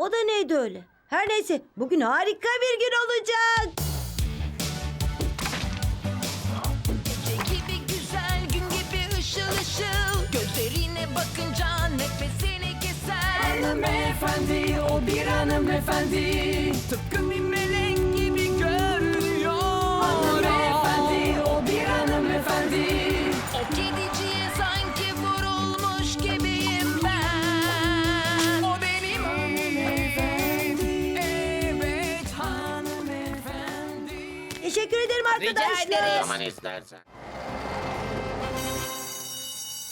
O da neydi öyle? Her neyse bugün harika bir gün olacak. Gece gibi güzel, gün gibi ışıl ışıl Gözlerine bakınca nefesini keser Hanımefendi o bir hanımefendi Tıpkı bir Ederim arkadaşlar. Zaman istersen.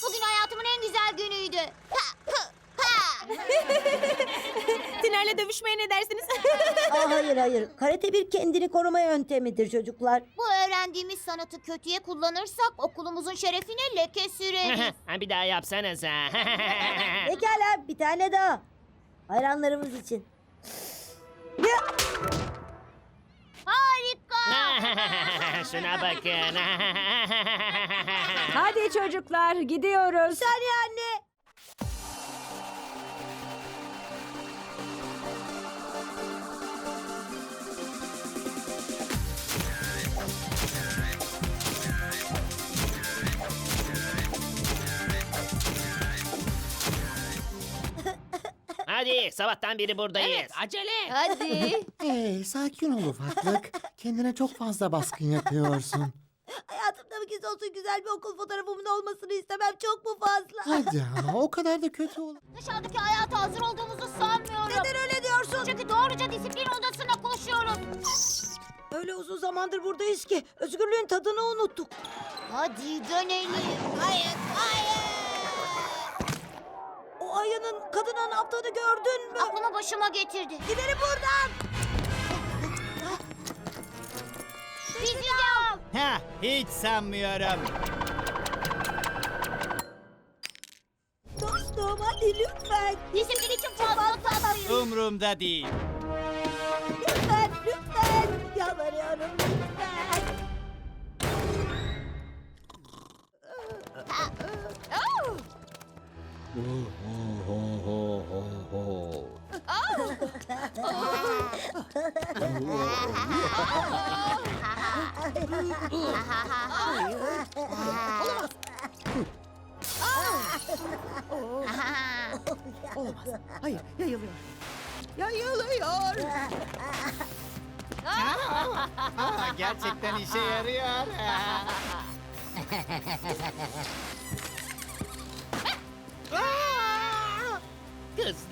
Bugün hayatımın en güzel günüydü. Ha, hı, ha. Tiner'le dövüşmeye ne dersiniz? Aa, hayır hayır. Karate bir kendini koruma yöntemidir çocuklar. Bu öğrendiğimiz sanatı kötüye kullanırsak okulumuzun şerefine leke süreriz. bir daha yapsanıza. Pekala bir tane daha. Hayranlarımız için. Ya. Şuna bakın. Hadi çocuklar gidiyoruz. saniye anne. Hadi sabahtan beri buradayız. Acele. Hadi. Hey, sakin ol ufaklık. Kendine çok fazla baskın yapıyorsun. Hayatımda bir kez olsun güzel bir okul fotoğrafımın olmasını istemem. Çok mu fazla? Hadi ama o kadar da kötü ol. Dışarıdaki hayata hazır olduğumuzu sanmıyorum. Neden öyle diyorsun? Çünkü doğruca disiplin odasına koşuyoruz. Öyle uzun zamandır buradayız ki özgürlüğün tadını unuttuk. Hadi dönelim. Hayır, hayır. Ayının kadına ne yaptığını gördün mü? Aklımı başıma getirdi. Gidelim buradan. Bizi de al. Ha, hiç sanmıyorum. Dostum hadi lütfen. Disiplin için fazla tatlıyız. Umrumda değil. Hayır yayılıyor. Yayılıyor. Ha, gerçekten işe yarıyor.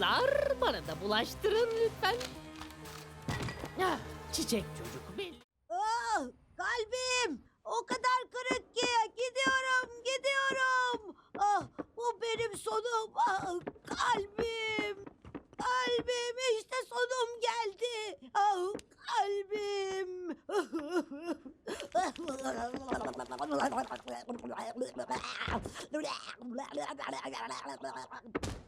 Kızlar bana da bulaştırın lütfen. Ah, çiçek çocuk belli. Ah, kalbim o kadar kırık ki gidiyorum gidiyorum. Ah, bu benim sonum. Ah, kalbim. Kalbim işte sonum geldi. Ah, kalbim.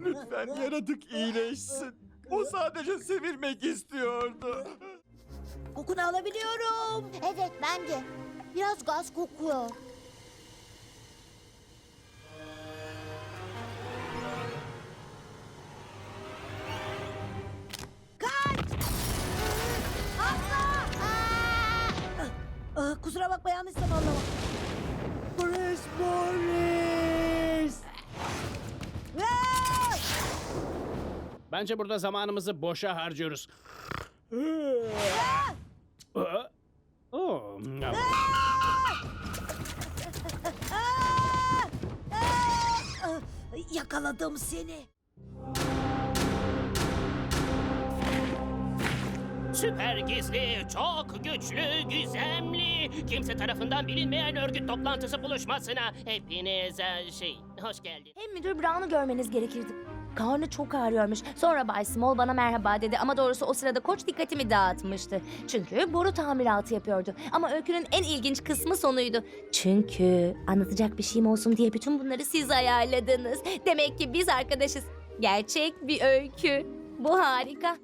Lütfen yaratık iyileşsin. O sadece sevilmek istiyordu. Kokunu alabiliyorum. Evet ben de. Biraz gaz kokuyor. Bakma yanlış zamanlama. Boris Boris. Ah! Bence burada zamanımızı boşa harcıyoruz. Aa! Oo, Ah! Ah! Ah! Yakaladım seni. Süper gizli, çok güçlü, gizemli, kimse tarafından bilinmeyen örgüt toplantısı buluşmasına hepiniz e, şey, hoş geldin. Hem müdür Brown'u görmeniz gerekirdi. Karnı çok ağrıyormuş. Sonra Bay Small bana merhaba dedi ama doğrusu o sırada koç dikkatimi dağıtmıştı. Çünkü boru tamiratı yapıyordu. Ama öykünün en ilginç kısmı sonuydu. Çünkü anlatacak bir şeyim olsun diye bütün bunları siz ayarladınız. Demek ki biz arkadaşız. Gerçek bir öykü. Bu harika.